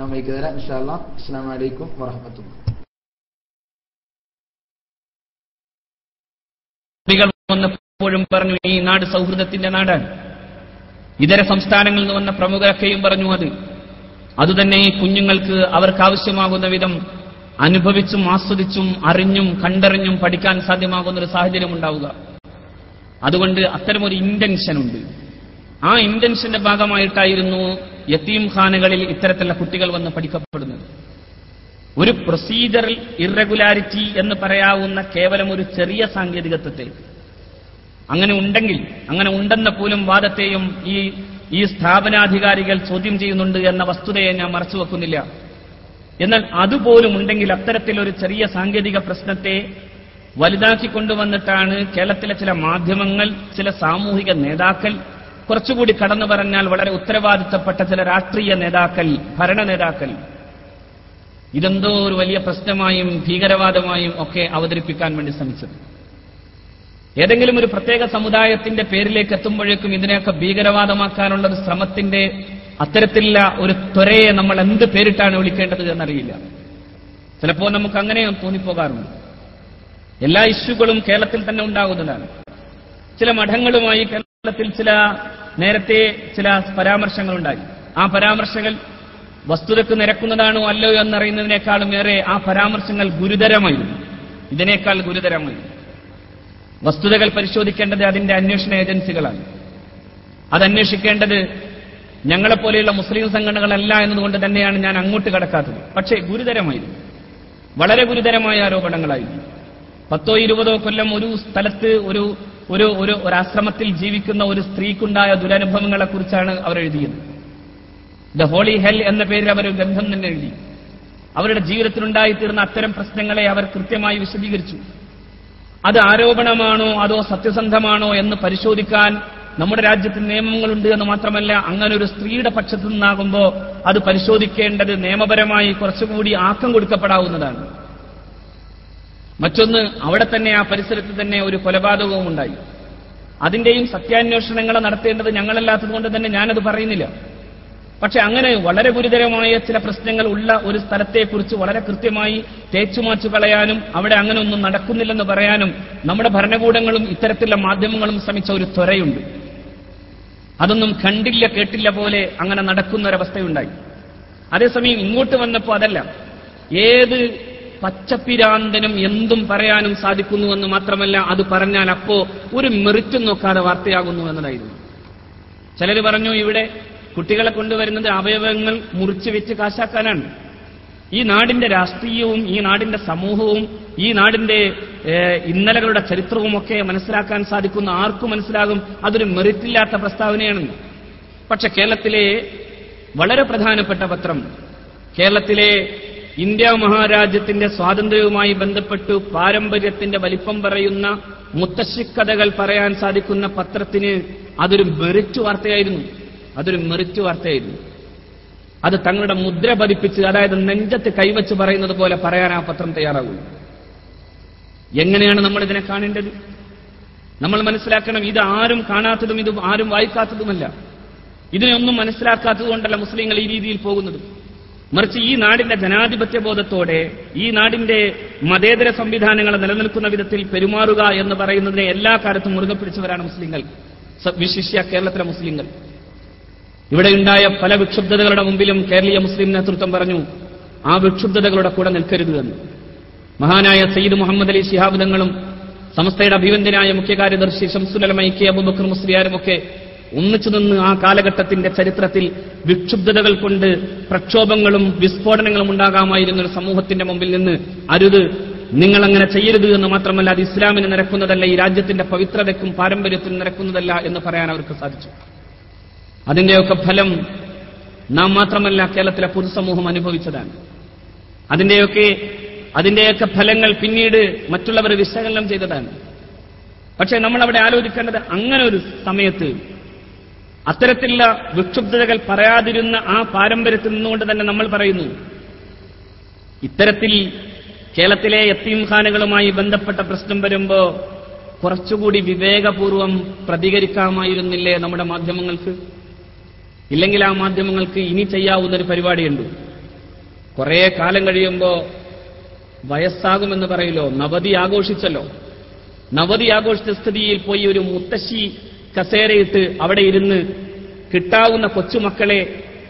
ഞാൻ മൈക്ക് തരാം ഇൻഷാല്ലാ അസ്സാം വലൈക്കും വറഹമത്തുള്ള കുട്ടികൾ വന്നപ്പോഴും പറഞ്ഞു ഈ നാട് സൗഹൃദത്തിന്റെ നാടാണ്. ഇതര സംസ്ഥാനങ്ങളിൽ നിന്ന് വന്ന പ്രമുഖരൊക്കെയും പറഞ്ഞു അത്. അതുതന്നെ ഈ കുഞ്ഞുങ്ങൾക്ക് അവർക്ക് ആവശ്യമാകുന്ന വിധം അനുഭവിച്ചും ആസ്വദിച്ചും അറിഞ്ഞും കണ്ടറിഞ്ഞും പഠിക്കാൻ സാധ്യമാകുന്ന ഒരു സാഹചര്യം ഉണ്ടാവുക. അതുകൊണ്ട് അത്തരമൊരു ഇന്റൻഷൻ ഉണ്ട്. ആ ഇന്റൻഷന്റെ ഭാഗമായിട്ടായിരുന്നു യത്തീം ഖാനുകളിൽ ഇത്തരത്തിലുള്ള കുട്ടികൾ വന്ന് പഠിക്കപ്പെടുന്നത്. ഒരു പ്രൊസീജറൽ ഇറഗുലാരിറ്റി എന്ന് പറയാവുന്ന കേവലം ഒരു ചെറിയ സാങ്കേതികത്വത്തെ. അങ്ങനെ ഉണ്ടെങ്കിൽ അങ്ങനെ ഉണ്ടെന്ന പോലും വാദത്തെയും ഈ ഈ സ്ഥാപനാധികാരികൾ ചോദ്യം ചെയ്യുന്നുണ്ട് എന്ന വസ്തുതയെ ഞാൻ മറച്ചു വെക്കുന്നില്ല. എന്നാൽ അതുപോലും ഉണ്ടെങ്കിൽ അത്തരത്തിലൊരു ചെറിയ സാങ്കേതിക പ്രശ്നത്തെ വലുതാക്കി കൊണ്ടുവന്നിട്ടാണ് കേരളത്തിലെ ചില മാധ്യമങ്ങൾ ചില സാമൂഹിക നേതാക്കൾ കുറച്ചുകൂടി കടന്നു പറഞ്ഞാൽ വളരെ ഉത്തരവാദിത്തപ്പെട്ട ചില രാഷ്ട്രീയ നേതാക്കൾ ഭരണ നേതാക്കൾ. ഇതെന്തോ ഒരു വലിയ പ്രശ്നമായും ഭീകരവാദമായും ഒക്കെ അവതരിപ്പിക്കാൻ വേണ്ടി ശ്രമിച്ചത്. ഏതെങ്കിലും ഒരു പ്രത്യേക സമുദായത്തിന്റെ പേരിലേക്ക് എത്തുമ്പോഴേക്കും ഇതിനെയൊക്കെ ഭീകരവാദമാക്കാനുള്ള ഒരു ശ്രമത്തിന്റെ അത്തരത്തിലുള്ള ഒരു ത്വരയെ നമ്മൾ എന്ത് പേരിട്ടാണ് വിളിക്കേണ്ടത് എന്നറിയില്ല. ചിലപ്പോൾ നമുക്ക് അങ്ങനെ തോന്നിപ്പോകാറുണ്ട്. എല്ലാ ഇഷ്യൂകളും കേരളത്തിൽ തന്നെ ഉണ്ടാകുന്നതാണ്. ചില മഠങ്ങളുമായി കേരളത്തിൽ ചില നേരത്തെ ചില പരാമർശങ്ങളുണ്ടായി. ആ പരാമർശങ്ങൾ വസ്തുതക്ക് നിരക്കുന്നതാണോ അല്ലോ എന്നറിയുന്നതിനേക്കാളും ഏറെ ആ പരാമർശങ്ങൾ ഗുരുതരമായിരുന്നു. ഇതിനേക്കാൾ ഗുരുതരമായിരുന്നു. വസ്തുതകൾ പരിശോധിക്കേണ്ടത് അതിന്റെ അന്വേഷണ ഏജൻസികളാണ്. അത് അന്വേഷിക്കേണ്ടത് ഞങ്ങളെപ്പോലെയുള്ള മുസ്ലിം സംഘടനകളല്ല എന്നതുകൊണ്ട് തന്നെയാണ് ഞാൻ അങ്ങോട്ട് കടക്കാത്തത്. പക്ഷേ ഗുരുതരമായിരുന്നു. വളരെ ഗുരുതരമായ ആരോപണങ്ങളായിരുന്നു. പത്തോ ഇരുപതോ കൊല്ലം ഒരു സ്ഥലത്ത് ഒരു ഒരു ഒരു ഒരു ആശ്രമത്തിൽ ജീവിക്കുന്ന ഒരു സ്ത്രീക്കുണ്ടായ ദുരനുഭവങ്ങളെക്കുറിച്ചാണ് അവർ എഴുതിയത് ദ ഹോളി ഹെൽ എന്ന പേരിൽ അവർ ഗ്രന്ഥം തന്നെ എഴുതി. അവരുടെ ജീവിതത്തിലുണ്ടായിത്തീർന്ന അത്തരം പ്രശ്നങ്ങളെ അവർ കൃത്യമായി വിശദീകരിച്ചു. അത് ആരോപണമാണോ അതോ സത്യസന്ധമാണോ എന്ന് പരിശോധിക്കാൻ നമ്മുടെ രാജ്യത്ത് നിയമങ്ങളുണ്ട് എന്ന് മാത്രമല്ല അങ്ങനെ ഒരു സ്ത്രീയുടെ പക്ഷത്തു നിന്നാകുമ്പോൾ അത് പരിശോധിക്കേണ്ടത് നിയമപരമായി കുറച്ചുകൂടി ആക്കം കൊടുക്കപ്പെടാവുന്നതാണ്. മറ്റൊന്ന് അവിടെ തന്നെ ആ പരിസരത്ത് തന്നെ ഒരു കൊലപാതകവും ഉണ്ടായി. അതിന്റെയും സത്യാന്വേഷണങ്ങൾ നടത്തേണ്ടത് ഞങ്ങളല്ലാത്തതുകൊണ്ട് തന്നെ ഞാനത് പറയുന്നില്ല. പക്ഷെ അങ്ങനെ വളരെ ഗുരുതരമായ ചില പ്രശ്നങ്ങൾ ഉള്ള ഒരു സ്ഥലത്തെക്കുറിച്ച് വളരെ കൃത്യമായി തേച്ചുമാച്ചു കളയാനും അവിടെ അങ്ങനെ ഒന്നും നടക്കുന്നില്ലെന്ന് പറയാനും നമ്മുടെ ഭരണകൂടങ്ങളും ഇത്തരത്തിലുള്ള മാധ്യമങ്ങളും ശ്രമിച്ച ഒരു ത്വരയുണ്ട്. അതൊന്നും കണ്ടില്ല കേട്ടില്ല പോലെ അങ്ങനെ നടക്കുന്ന ഒരവസ്ഥയുണ്ടായി അതേസമയം ഇങ്ങോട്ട് വന്നപ്പോൾ അതല്ല. ഏത് പച്ചപ്പിരാന്തനും എന്തും പറയാനും സാധിക്കുന്നുവെന്ന് മാത്രമല്ല അത് പറഞ്ഞാൽ അപ്പോ ഒരു മെറിറ്റും നോക്കാതെ വാർത്തയാകുന്നു എന്നതായിരുന്നു. ചിലർ പറഞ്ഞു ഇവിടെ കുട്ടികളെ കൊണ്ടുവരുന്നത് അവയവങ്ങൾ മുറിച്ചു വെച്ച് കാശാക്കാനാണ്. ഈ നാടിന്റെ രാഷ്ട്രീയവും ഈ നാടിന്റെ സമൂഹവും ഈ നാടിന്റെ ഇന്നലകളുടെ ചരിത്രവും ഒക്കെ മനസ്സിലാക്കാൻ സാധിക്കുന്ന ആർക്കും മനസ്സിലാകും അതൊരു മെറിറ്റില്ലാത്ത പ്രസ്താവനയാണ്. പക്ഷെ കേരളത്തിലെ വളരെ പ്രധാനപ്പെട്ട പത്രം കേരളത്തിലെ ഇന്ത്യ മഹാരാജ്യത്തിന്റെ സ്വാതന്ത്ര്യവുമായി ബന്ധപ്പെട്ടു പാരമ്പര്യത്തിന്റെ വലിപ്പം പറയുന്ന മുത്തശ്ശിക്കഥകൾ പറയാൻ സാധിക്കുന്ന പത്രത്തിന് അതൊരു മെറിറ്റ് വാർത്തയായിരുന്നു. അതൊരു മെറിറ്റ് വാർത്തയായിരുന്നു. അത് തങ്ങളുടെ മുദ്ര പതിപ്പിച്ച് അതായത് നെഞ്ചത്ത് കൈവച്ച് പറയുന്നത് പോലെ പറയാൻ ആ പത്രം തയ്യാറാകുള്ളൂ എങ്ങനെയാണ് നമ്മൾ ഇതിനെ കാണേണ്ടത്? നമ്മൾ മനസ്സിലാക്കണം ഇത് ആരും കാണാത്തതും ഇത് ആരും വായിക്കാത്തതുമല്ല. ഇതിനെ ഇതിനെയൊന്നും മനസ്സിലാക്കാത്തതുകൊണ്ടല്ല മുസ്ലിങ്ങൾ ഈ രീതിയിൽ പോകുന്നത്. മറിച്ച് ഈ നാടിന്റെ ജനാധിപത്യ ബോധത്തോടെ ഈ നാടിന്റെ മതേതര സംവിധാനങ്ങൾ നിലനിൽക്കുന്ന വിധത്തിൽ പെരുമാറുക എന്ന് പറയുന്നതിനെ എല്ലാ കാലത്തും മുറുകെ പിടിച്ചവരാണ് മുസ്ലിങ്ങൾ. വിശിഷ്യ കേരളത്തിലെ മുസ്ലിങ്ങൾ. ഇവിടെയുണ്ടായ പല വിക്ഷുബ്ധതകളുടെ മുമ്പിലും കേരളീയ മുസ്ലിം നേതൃത്വം പറഞ്ഞു ആ വിക്ഷുബ്ധതകളുടെ കൂടെ നിൽക്കരുത് എന്ന്. മഹാനായ സയ്യിദ് മുഹമ്മദ് അലി ശിഹാബ് സംസ്ഥയുടെ അഭിവന്ദനായ മുഖ്യകാര്യദർശി കാര്യദർശി ഷംസുലമ കെ അബുബക്കർ മുസ്ലിയാരുമൊക്കെ ഒന്നിച്ചു നിന്ന് ആ കാലഘട്ടത്തിന്റെ ചരിത്രത്തിൽ വിക്ഷുബ്ധതകൾ കൊണ്ട് പ്രക്ഷോഭങ്ങളും വിസ്ഫോടനങ്ങളും ഉണ്ടാകാമായിരുന്ന ഒരു സമൂഹത്തിന്റെ മുമ്പിൽ നിന്ന് അരുത് നിങ്ങൾ അങ്ങനെ ചെയ്യരുത് എന്ന് മാത്രമല്ല അത് ഇസ്ലാമിന് നിരക്കുന്നതല്ല ഈ രാജ്യത്തിന്റെ പവിത്രതയ്ക്കും പാരമ്പര്യത്തിനും നിരക്കുന്നതല്ല എന്ന് പറയാൻ അവർക്ക് സാധിച്ചു. അതിന്റെയൊക്കെ ഫലം നാം മാത്രമല്ല കേരളത്തിലെ പൊതുസമൂഹം അനുഭവിച്ചതാണ്. അതിന്റെയൊക്കെ അതിന്റെയൊക്കെ ഫലങ്ങൾ പിന്നീട് മറ്റുള്ളവർ വിശകലനം ചെയ്തതാണ്. പക്ഷേ നമ്മൾ അവിടെ ആലോചിക്കേണ്ടത് അങ്ങനെ ഒരു സമയത്ത് അത്തരത്തിലുള്ള വിക്ഷുബ്ധതകൾ പറയാതിരുന്ന ആ പാരമ്പര്യത്തിൽ നിന്നുകൊണ്ട് തന്നെ നമ്മൾ പറയുന്നു ഇത്തരത്തിൽ കേരളത്തിലെ യത്തീംഖാനകളുമായി ബന്ധപ്പെട്ട പ്രശ്നം വരുമ്പോ കുറച്ചുകൂടി വിവേകപൂർവം പ്രതികരിക്കാമായിരുന്നില്ലേ നമ്മുടെ മാധ്യമങ്ങൾക്ക്? ഇല്ലെങ്കിൽ ആ മാധ്യമങ്ങൾക്ക് ഇനി ചെയ്യാവുന്നൊരു പരിപാടിയുണ്ട്. കുറേ കാലം കഴിയുമ്പോൾ വയസ്സാകുമെന്ന് പറയലോ നവതി ആഘോഷിച്ചല്ലോ. നവതി ആഘോഷിച്ച സ്ഥിതിയിൽ പോയി ഒരു മുത്തശ്ശി കസേരയിട്ട് അവിടെ ഇരുന്ന് കിട്ടാവുന്ന കൊച്ചുമക്കളെ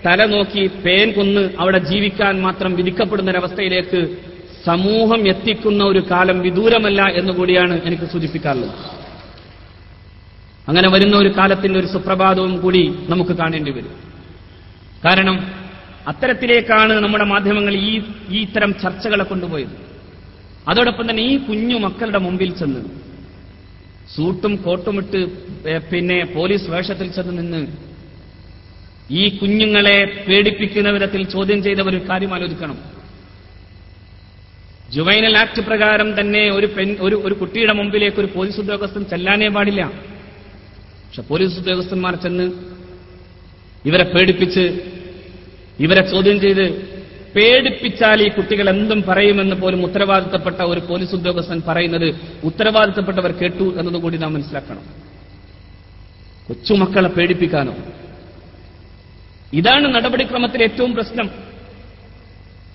തല നോക്കി പേൻ കൊന്ന് അവിടെ ജീവിക്കാൻ മാത്രം വിധിക്കപ്പെടുന്ന ഒരവസ്ഥയിലേക്ക് സമൂഹം എത്തിക്കുന്ന ഒരു കാലം വിദൂരമല്ല എന്നുകൂടിയാണ് എനിക്ക് സൂചിപ്പിക്കാറുള്ളത് അങ്ങനെ വരുന്ന ഒരു കാലത്തിന്റെ ഒരു സുപ്രഭാതവും കൂടി നമുക്ക് കാണേണ്ടി വരും. കാരണം അത്തരത്തിലേക്കാണ് നമ്മുടെ മാധ്യമങ്ങൾ ഈ ഈ ഇത്തരം ചർച്ചകളെ കൊണ്ടുപോയത്. അതോടൊപ്പം തന്നെ ഈ കുഞ്ഞു മക്കളുടെ മുമ്പിൽ ചെന്ന് സൂട്ടും കോട്ടുമിട്ട് പിന്നെ പോലീസ് വേഷത്തിൽ ചെന്ന് നിന്ന് ഈ കുഞ്ഞുങ്ങളെ പേടിപ്പിക്കുന്ന വിധത്തിൽ ചോദ്യം ചെയ്ത ഒരു കാര്യം ആലോചിക്കണം. ജുവൈനൽ ആക്ട് പ്രകാരം തന്നെ ഒരു പെൺ ഒരു ഒരു കുട്ടിയുടെ മുമ്പിലേക്ക് ഒരു പോലീസ് ഉദ്യോഗസ്ഥൻ ചെല്ലാനേ പാടില്ല. പക്ഷെ പോലീസ് ഉദ്യോഗസ്ഥന്മാർ ചെന്ന് ഇവരെ പേടിപ്പിച്ച് ഇവരെ ചോദ്യം ചെയ്ത് പേടിപ്പിച്ചാൽ ഈ കുട്ടികൾ എന്തും പറയുമെന്ന് പോലും ഉത്തരവാദിത്തപ്പെട്ട ഒരു പോലീസ് ഉദ്യോഗസ്ഥൻ പറയുന്നത് ഉത്തരവാദിത്തപ്പെട്ടവർ കേട്ടു എന്നതുകൂടി നാം മനസ്സിലാക്കണം. കൊച്ചുമക്കളെ പേടിപ്പിക്കാനോ? ഇതാണ് നടപടിക്രമത്തിൽ ഏറ്റവും പ്രശ്നം.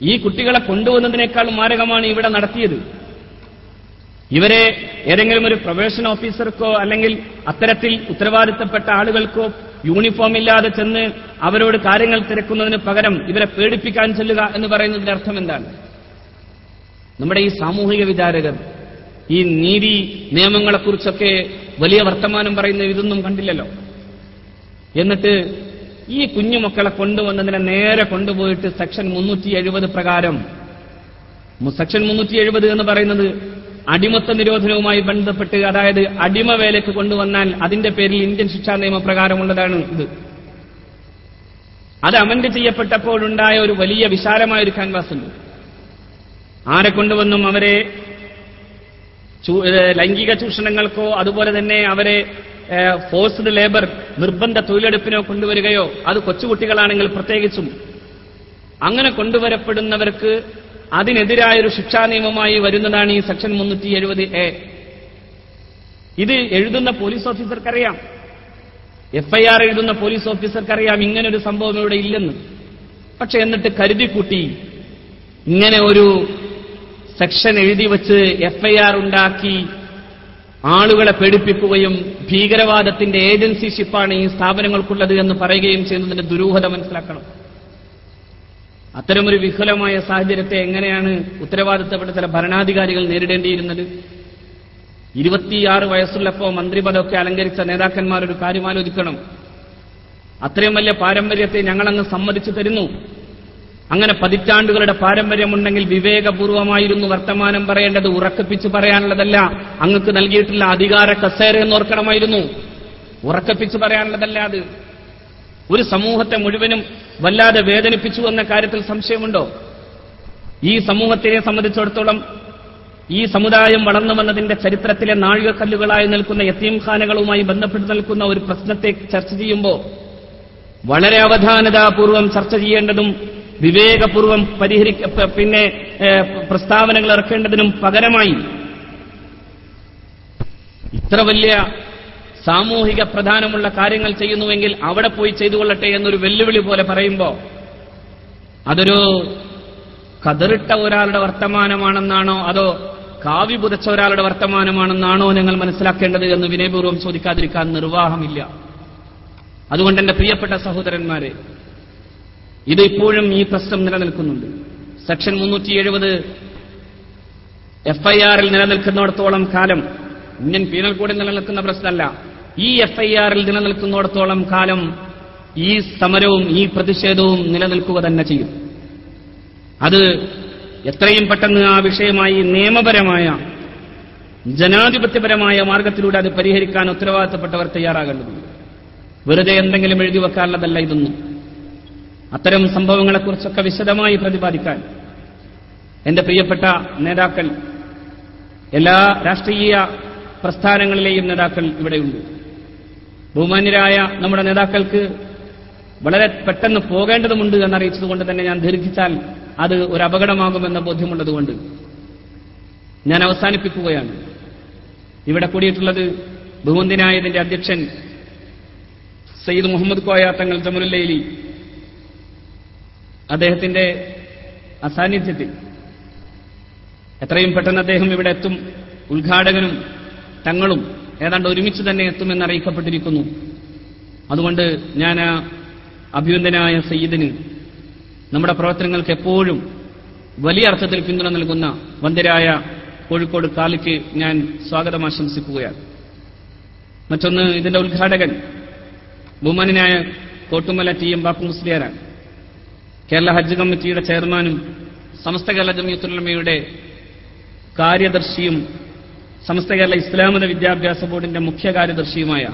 ഈ കുട്ടികളെ കൊണ്ടുവന്നതിനേക്കാൾ മാരകമാണ് ഇവിടെ നടത്തിയത്. ഇവരെ ഏതെങ്കിലും ഒരു പ്രൊബേഷൻ ഓഫീസർക്കോ അല്ലെങ്കിൽ അത്തരത്തിൽ ഉത്തരവാദിത്തപ്പെട്ട ആളുകൾക്കോ യൂണിഫോം ഇല്ലാതെ ചെന്ന് അവരോട് കാര്യങ്ങൾ തിരക്കുന്നതിന് പകരം ഇവരെ പേടിപ്പിക്കാൻ ചെല്ലുക എന്ന് പറയുന്നതിന്റെ അർത്ഥം എന്താണ്? നമ്മുടെ ഈ സാമൂഹിക വിചാരകർ ഈ നീതി നിയമങ്ങളെക്കുറിച്ചൊക്കെ വലിയ വർത്തമാനം പറയുന്ന ഇതൊന്നും കണ്ടില്ലല്ലോ. എന്നിട്ട് ഈ കുഞ്ഞുമക്കളെ കൊണ്ടുവന്നതിനെ നേരെ കൊണ്ടുപോയിട്ട് സെക്ഷൻ മുന്നൂറ്റി എഴുപത് പ്രകാരം സെക്ഷൻ മുന്നൂറ്റി എഴുപത് എന്ന് പറയുന്നത് അടിമത്ത നിരോധനവുമായി ബന്ധപ്പെട്ട് അതായത് അടിമ വേലയ്ക്ക് കൊണ്ടുവന്നാൽ അതിന്റെ പേരിൽ ഇന്ത്യൻ ശിക്ഷാ നിയമപ്രകാരമുള്ളതാണ് ഇത്. അത് അമന്റ് ചെയ്യപ്പെട്ടപ്പോഴുണ്ടായ ഒരു വലിയ വിശാലമായ ഒരു ക്യാൻവാസ് ഉണ്ട് ആരെ കൊണ്ടുവന്നും അവരെ ലൈംഗിക ചൂഷണങ്ങൾക്കോ അതുപോലെ തന്നെ അവരെ ഫോഴ്സ്ഡ് ലേബർ നിർബന്ധ തൊഴിലെടുപ്പിനോ കൊണ്ടുവരികയോ അത് കൊച്ചുകുട്ടികളാണെങ്കിൽ പ്രത്യേകിച്ചും. അങ്ങനെ കൊണ്ടുവരപ്പെടുന്നവർക്ക് അതിനെതിരായൊരു ശിക്ഷാ നിയമമായി വരുന്നതാണ് ഈ സെക്ഷൻ മുന്നൂറ്റി എഴുപത് എ. ഇത് എഴുതുന്ന പോലീസ് ഓഫീസർക്കറിയാം. എഫ്ഐആർ എഴുതുന്ന പോലീസ് ഓഫീസർക്കറിയാം. ഇങ്ങനൊരു സംഭവം ഇവിടെ ഇല്ലെന്ന്. പക്ഷെ എന്നിട്ട് കരുതിക്കൂട്ടി ഇങ്ങനെ ഒരു സെക്ഷൻ എഴുതി വച്ച് എഫ്ഐആർ ഉണ്ടാക്കി ആളുകളെ പേടിപ്പിക്കുകയും ഭീകരവാദത്തിന്റെ ഏജൻസിഷിപ്പാണ് ഈ സ്ഥാപനങ്ങൾക്കുള്ളത് എന്ന് പറയുകയും ചെയ്യുന്നതിന്റെ ദുരൂഹത മനസ്സിലാക്കണം. അത്തരമൊരു വിഹുലമായ സാഹചര്യത്തെ എങ്ങനെയാണ് ഉത്തരവാദിത്തപ്പെട്ട ചില ഭരണാധികാരികൾ നേരിടേണ്ടിയിരുന്നത്? ഇരുപത്തിയാറ് വയസ്സുള്ളപ്പോ മന്ത്രിപദമൊക്കെ അലങ്കരിച്ച നേതാക്കന്മാർ ഒരു കാര്യം ആലോചിക്കണം. അത്രയും വലിയ പാരമ്പര്യത്തെ ഞങ്ങളങ്ങ് സമ്മതിച്ചു തരുന്നു. അങ്ങനെ പതിറ്റാണ്ടുകളുടെ പാരമ്പര്യമുണ്ടെങ്കിൽ വിവേകപൂർവമായിരുന്നു വർത്തമാനം പറയേണ്ടത്. ഉറക്കപ്പിച്ച് പറയാനുള്ളതല്ല അങ്ങക്ക് നൽകിയിട്ടുള്ള അധികാര കസേര എന്നോർക്കണമായിരുന്നു ഉറക്കപ്പിച്ച് പറയാനുള്ളതല്ല അത്. ഒരു സമൂഹത്തെ മുഴുവനും വല്ലാതെ വേദനിപ്പിച്ചു എന്ന കാര്യത്തിൽ സംശയമുണ്ടോ? ഈ സമൂഹത്തിനെ സംബന്ധിച്ചിടത്തോളം ഈ സമുദായം വളർന്നു വന്നതിന്റെ ചരിത്രത്തിലെ നാഴികക്കല്ലുകളായി നിൽക്കുന്ന യത്തീംഖാനകളുമായി ബന്ധപ്പെട്ട് നിൽക്കുന്ന ഒരു പ്രശ്നത്തെ ചർച്ച ചെയ്യുമ്പോൾ വളരെ അവധാനതാപൂർവം ചർച്ച ചെയ്യേണ്ടതും വിവേകപൂർവം പരിഹരിക്ക പിന്നെ പ്രസ്താവനകൾ ഇറക്കേണ്ടതിനും പകരമായി ഇത്ര വലിയ സാമൂഹിക പ്രധാനമുള്ള കാര്യങ്ങൾ ചെയ്യുന്നുവെങ്കിൽ അവിടെ പോയി ചെയ്തു കൊള്ളട്ടെ എന്നൊരു വെല്ലുവിളി പോലെ പറയുമ്പോ അതൊരു കതിറിട്ട ഒരാളുടെ വർത്തമാനമാണെന്നാണോ അതോ കാവി പുതച്ച ഒരാളുടെ വർത്തമാനമാണെന്നാണോ നിങ്ങൾ മനസ്സിലാക്കേണ്ടത് എന്ന് വിനയപൂർവം ചോദിക്കാതിരിക്കാൻ നിർവാഹമില്ല. അതുകൊണ്ട് എന്റെ പ്രിയപ്പെട്ട സഹോദരന്മാരെ ഇത് ഇപ്പോഴും ഈ പ്രശ്നം നിലനിൽക്കുന്നുണ്ട്. സെക്ഷൻ മുന്നൂറ്റി എഴുപത് എഫ്ഐആറിൽ നിലനിൽക്കുന്നിടത്തോളം കാലം ഇന്ത്യൻ പീനൽ കോഡിൽ നിലനിൽക്കുന്ന പ്രശ്നമല്ല. ഈ എഫ്ഐആറിൽ നിലനിൽക്കുന്നിടത്തോളം കാലം ഈ സമരവും ഈ പ്രതിഷേധവും നിലനിൽക്കുക തന്നെ ചെയ്യും. അത് എത്രയും പെട്ടെന്ന് ആ വിഷയമായി നിയമപരമായ ജനാധിപത്യപരമായ മാർഗത്തിലൂടെ അത് പരിഹരിക്കാൻ ഉത്തരവാദിത്തപ്പെട്ടവർ തയ്യാറാകേണ്ടതുണ്ട്. വെറുതെ എന്തെങ്കിലും എഴുതി വെക്കാനുള്ളതല്ല ഇതൊന്നും. അത്തരം സംഭവങ്ങളെക്കുറിച്ചൊക്കെ വിശദമായി പ്രതിപാദിക്കാൻ എന്റെ പ്രിയപ്പെട്ട നേതാക്കൾ എല്ലാ രാഷ്ട്രീയ പ്രസ്ഥാനങ്ങളിലെയും നേതാക്കൾ ഇവിടെയുണ്ട്. ബഹുമാന്യരായ നമ്മുടെ നേതാക്കൾക്ക് വളരെ പെട്ടെന്ന് പോകേണ്ടതുമുണ്ട് എന്നറിയിച്ചതുകൊണ്ട് തന്നെ ഞാൻ ദീർഘിച്ചാൽ അത് ഒരു അപകടമാകുമെന്ന ബോധ്യമുള്ളതുകൊണ്ട് ഞാൻ അവസാനിപ്പിക്കുകയാണ്. ഇവിടെ കൂടിയിട്ടുള്ളത് ബഹുമന്തിനായതിന്റെ അധ്യക്ഷൻ സയ്യിദ് മുഹമ്മദ് കോയ തങ്ങൾ ജമുലുല്ലൈലി. അദ്ദേഹത്തിന്റെ അസാന്നിധ്യത്തിൽ എത്രയും പെട്ടെന്ന് അദ്ദേഹം ഇവിടെ എത്തും. ഉദ്ഘാടകനും തങ്ങളും ഏതാണ്ട് ഒരുമിച്ച് തന്നെ എത്തുമെന്ന് അറിയിക്കപ്പെട്ടിരിക്കുന്നു. അതുകൊണ്ട് ഞാൻ ആ അഭ്യുന്നനായ സയ്യിദിന് നമ്മുടെ പ്രവർത്തനങ്ങൾക്ക് എപ്പോഴും വലിയ അർത്ഥത്തിൽ പിന്തുണ നൽകുന്ന വന്ദരായ കോഴിക്കോട് കാലിക്ക് ഞാൻ സ്വാഗതം ആശംസിക്കുകയാണ്. മറ്റൊന്ന് ഇതിന്റെ ഉദ്ഘാടകൻ ബഹുമാനായ കോട്ടുമല ടി എം ബാപ്പു മുസ്ലിയാരാണ്. കേരള ഹജ്ജ് കമ്മിറ്റിയുടെ ചെയർമാനും സമസ്ത കേരള ജമിയത്തുലമയുടെ കാര്യദർശിയും സമസ്ത കേരള ഇസ്ലാമത വിദ്യാഭ്യാസ ബോർഡിന്റെ മുഖ്യ കാര്യദർശിയുമായ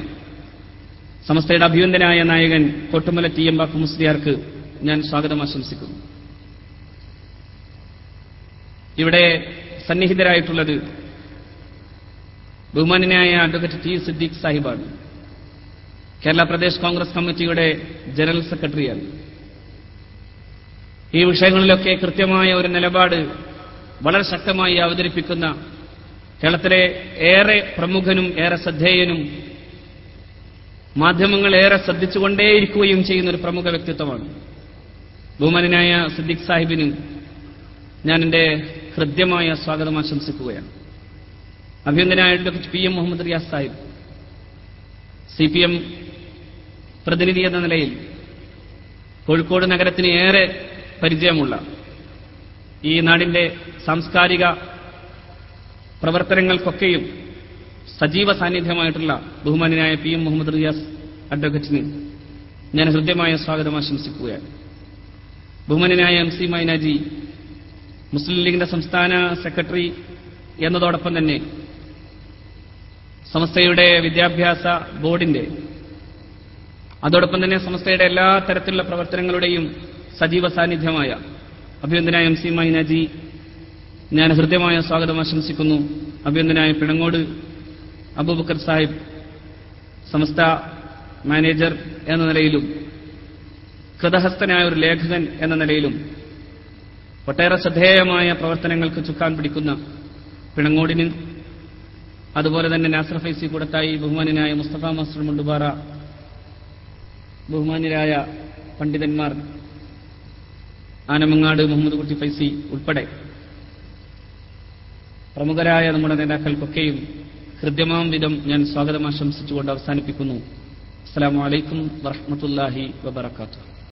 സമസ്തയുടെ അഭിവന്ദനായ നായകൻ കൊട്ടുമല ടി എം ബാപ്പു മുസ്ലിയാർക്ക് ഞാൻ സ്വാഗതം ആശംസിക്കുന്നു. ഇവിടെ സന്നിഹിതരായിട്ടുള്ളത് ബഹുമാനായ അഡ്വക്കേറ്റ് ടി സിദ്ദീഖ് സാഹിബാണ്. കേരള പ്രദേശ് കോൺഗ്രസ് കമ്മിറ്റിയുടെ ജനറൽ സെക്രട്ടറിയാണ്. ഈ വിഷയങ്ങളിലൊക്കെ കൃത്യമായ ഒരു നിലപാട് വളരെ ശക്തമായി അവതരിപ്പിക്കുന്ന കേരളത്തിലെ ഏറെ പ്രമുഖനും ഏറെ ശ്രദ്ധേയനും മാധ്യമങ്ങൾ ഏറെ ശ്രദ്ധിച്ചുകൊണ്ടേയിരിക്കുകയും ചെയ്യുന്ന ഒരു പ്രമുഖ വ്യക്തിത്വമാണ്. ബഹുമാനായ സിദ്ദിഖ് സാഹിബിന് ഞാൻ എന്റെ ഹൃദ്യമായ സ്വാഗതം ആശംസിക്കുകയാണ്. അഭ്യന്തരനായിട്ട് P M Muhammad Riyas Sahib C P M പ്രതിനിധി എന്ന നിലയിൽ കോഴിക്കോട് നഗരത്തിന് ഏറെ പരിചയമുള്ള ഈ നാടിന്റെ സാംസ്കാരിക പ്രവർത്തനങ്ങൾക്കൊക്കെയും സജീവ സാന്നിധ്യമായിട്ടുള്ള ബഹുമാനായ പി എം മുഹമ്മദ് റിയാസ് അഡ്വക്കറ്റിന് ഞാൻ ഹൃദ്യമായ സ്വാഗതം ആശംസിക്കുകയാണ്. ബഹുമാനായ എം സി മൈനാജി മുസ്ലിം ലീഗിന്റെ സംസ്ഥാന സെക്രട്ടറി എന്നതോടൊപ്പം തന്നെ സംസ്ഥയുടെ വിദ്യാഭ്യാസ ബോർഡിന്റെ അതോടൊപ്പം തന്നെ സംസ്ഥയുടെ എല്ലാ തരത്തിലുള്ള പ്രവർത്തനങ്ങളുടെയും സജീവ സാന്നിധ്യമായ അഭിനന്ദനായ എം സി മൈനാജി ഞാൻ ഹൃദ്യമായ സ്വാഗതം ആശംസിക്കുന്നു. അഭ്യന്തനായ പിണങ്ങോട് അബൂബക്കർ സാഹിബ് സമസ്ത മാനേജർ എന്ന നിലയിലും കൃതഹസ്തനായ ഒരു ലേഖകൻ എന്ന നിലയിലും ഒട്ടേറെ ശ്രദ്ധേയമായ പ്രവർത്തനങ്ങൾക്ക് ചുക്കാൻ പിടിക്കുന്ന പിണങ്ങോടിന് അതുപോലെ തന്നെ നാസർ ഫൈസി കൂടത്തായി ബഹുമാനായ മുസ്തഫ മാസ്റ്റർ മുണ്ടുപാറ ബഹുമാന്യരായ പണ്ഡിതന്മാർ ആനമങ്ങാട് മുഹമ്മദ് കുട്ടി ഫൈസി ഉൾപ്പെടെ പ്രമുഖരായ നമ്മുടെ നേതാക്കൾക്കൊക്കെയും ഹൃദ്യമാം വിധം ഞാൻ സ്വാഗതം ആശംസിച്ചുകൊണ്ട് അവസാനിപ്പിക്കുന്നു. അസ്സാം വലൈക്കും വറഹമത്തല്ലാഹി വബർക്കാത്തു